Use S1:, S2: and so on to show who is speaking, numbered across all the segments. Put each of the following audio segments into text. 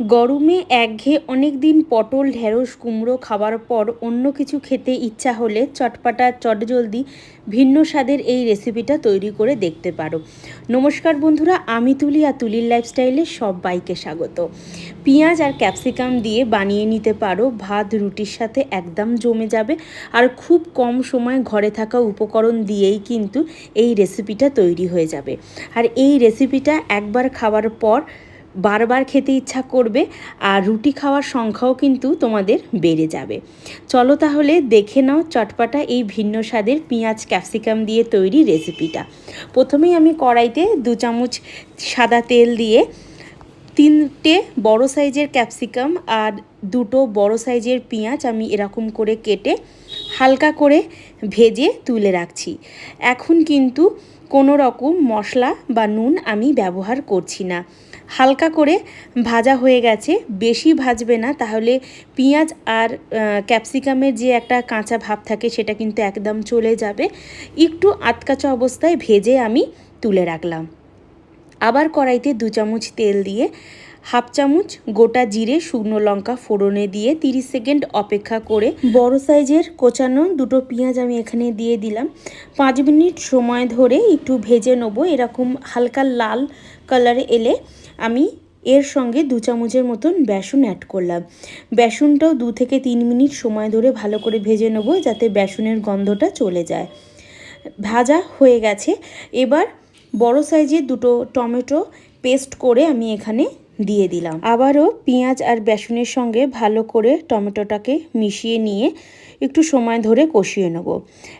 S1: গরমে একঘেয়ে অনেক দিন পটল, ঢেঁড়স, কুমড়ো খাওয়ার পর অন্য কিছু খেতে ইচ্ছা হলে চটপাটা, চটজলদি ভিন্ন স্বাদের এই রেসিপিটা তৈরি করে দেখতে পারো। নমস্কার বন্ধুরা, আমি তুলি আর তুলির লাইফস্টাইলে সব বাইকে স্বাগত। পেঁয়াজ আর ক্যাপসিকাম দিয়ে বানিয়ে নিতে পারো। ভাত, রুটির সাথে একদম জমে যাবে। আর খুব কম সময় ঘরে থাকা উপকরণ দিয়েই কিন্তু এই রেসিপিটা তৈরি হয়ে যাবে। আর এই রেসিপিটা একবার খাওয়ার পর বারবার খেতে ইচ্ছা করবে আর রুটি খাওয়ার সংখ্যাও কিন্তু তোমাদের বেড়ে যাবে। চলো তাহলে দেখে নাও চটপাটা এই ভিন্ন স্বাদের পেঁয়াজ ক্যাপসিকাম দিয়ে তৈরি রেসিপিটা। প্রথমেই আমি কড়াইতে দু চামচ সাদা তেল দিয়ে তিনটে বড় সাইজের ক্যাপসিকাম আর দুটো বড় সাইজের পেঁয়াজ আমি এরকম করে কেটে হালকা করে ভেজে তুলে রাখছি। এখন কিন্তু কোনো রকম মশলা বা নুন আমি ব্যবহার করছি না। হালকা করে ভাজা হয়ে গেছে। বেশি ভাজবে না, তাহলে পেঁয়াজ আর ক্যাপসিকামের যে একটা কাঁচা ভাব থাকে সেটা কিন্তু একদম চলে যাবে। একটু আতকাচা অবস্থায় ভেজে আমি তুলে রাখলাম। আবার কড়াইতে দু চামচ তেল দিয়ে হাফ চামচ গোটা জিরে শুকনো লঙ্কা ফোড়নে দিয়ে 30 সেকেন্ড অপেক্ষা করে বড় সাইজের কোচানো দুটো পেঁয়াজ আমি এখানে দিয়ে দিলাম। পাঁচ মিনিট সময় ধরে একটু ভেজে নেব, এরকম হালকা লাল কালারে এলে আমি এর সঙ্গে দু চামচের মতন বেসন অ্যাড করলাম। বেসনটাও দু থেকে তিন মিনিট সময় ধরে ভালো করে ভেজে নেব যাতে বেসনের গন্ধটা চলে যায়। ভাজা হয়ে গেছে। এবার বড় সাইজের দুটো টমেটো পেস্ট করে আমি এখানে দিয়ে দিলাম। আবারও পেঁয়াজ আর বেসনের সঙ্গে ভালো করে টমেটোটাকে মিশিয়ে নিয়ে একটু সময় ধরে কষিয়ে নেব।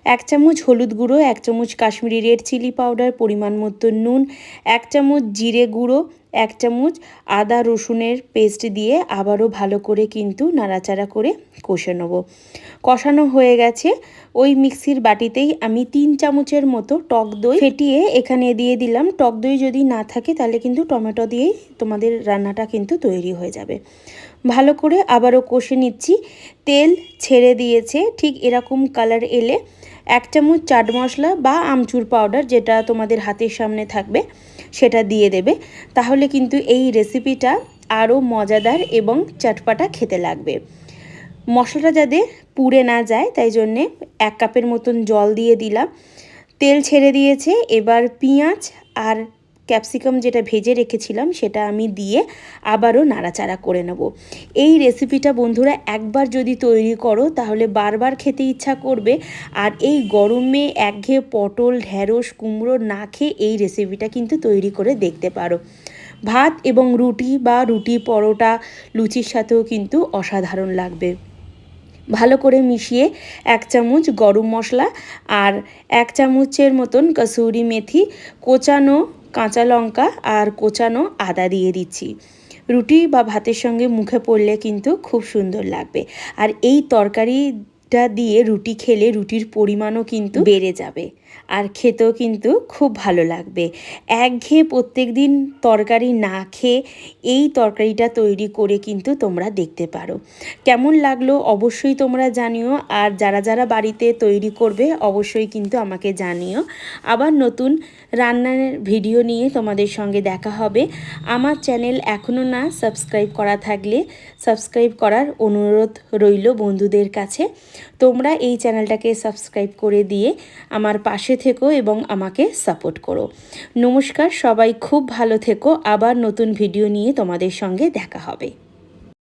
S1: এক চামচ হলুদ গুঁড়ো, এক চামচ কাশ্মীরি রেড চিলি পাউডার, পরিমাণ মতো নুন, এক চামচ জিরে গুঁড়ো এক চামচ আদা রসুনের পেস্ট দিয়ে আবারও ভালো করে কিন্তু নাড়াচাড়া করে কষে নেব। কষানো হয়ে গেছে। ওই মিক্সির বাটিতেই আমি তিন চামচের মতো টক দই ফেটিয়ে এখানে দিয়ে দিলাম। টক দই যদি না থাকে তাহলে কিন্তু টমেটো দিয়েই তোমাদের রান্নাটা কিন্তু তৈরি হয়ে যাবে। ভালো করে আবারও কষে নিচ্ছি। তেল ছেড়ে দিয়েছে। ঠিক এরকম কালার এলে এক চামচ চাট মশলা বা আমচুর পাউডার যেটা তোমাদের হাতের সামনে থাকবে, সেটা দিয়ে দেবে। তাহলে কিন্তু এই রেসিপিটা আরও মজাদার এবং চটপাটা খেতে লাগবে। মশলাটা যাতে পুড়ে না যায়, তাই জন্যে এক কাপের মতন জল দিয়ে দিলাম। তেল ছেড়ে দিয়েছে, এবার পেঁয়াজ আর ক্যাপসিকাম যেটা ভেজে রেখেছিলাম, সেটা আমি দিয়ে আবারও নাড়াচাড়া করে নেব। এই রেসিপিটা বন্ধুরা একবার যদি তৈরি করো, তাহলে বারবার খেতে ইচ্ছা করবে। আর এই গরমে একঘেয়ে পটল ঢ্যাঁড়স কুমড়ো না খেয়ে এই রেসিপিটা কিন্তু তৈরি করে দেখতে পারো। ভাত এবং রুটি বা রুটি পরোটা, লুচির সাথেও কিন্তু অসাধারণ লাগবে। ভালো করে মিশিয়ে এক চামচ গরম মশলা আর এক চামচের মতন কসুরি মেথি কোচানো কাঁচা লঙ্কা আর কোচানো আদা দিয়ে দিচ্ছি। রুটি বা ভাতের সঙ্গে মুখে পড়লে কিন্তু খুব সুন্দর লাগবে। আর এই তরকারিটা দিয়ে রুটি খেলে রুটির পরিমাণও কিন্তু বেড়ে যাবে। আর খেতেও কিন্তু খুব ভালো লাগবে। একঘেয়ে প্রত্যেক দিন তরকারি না খেয়ে এই তরকারিটা তৈরি করে কিন্তু তোমরা দেখতে পারো। কেমন লাগল অবশ্যই তোমরা জানিও। আর যারা যারা বাড়িতে তৈরি করবে অবশ্যই কিন্তু আমাকে জানিও। আবার নতুন রান্নার ভিডিও নিয়ে তোমাদের সঙ্গে দেখা হবে। আমার চ্যানেল এখনও না সাবস্ক্রাইব করা থাকলে সাবস্ক্রাইব করার অনুরোধ রইল বন্ধুদের কাছে। তোমরা এই চ্যানেলটাকে সাবস্ক্রাইব করে দিয়ে আমার পাশে থেকো এবং আমাকে সাপোর্ট করো। নমস্কার, সবাই খুব ভালো থেকো। আবার নতুন ভিডিও নিয়ে তোমাদের সঙ্গে দেখা হবে।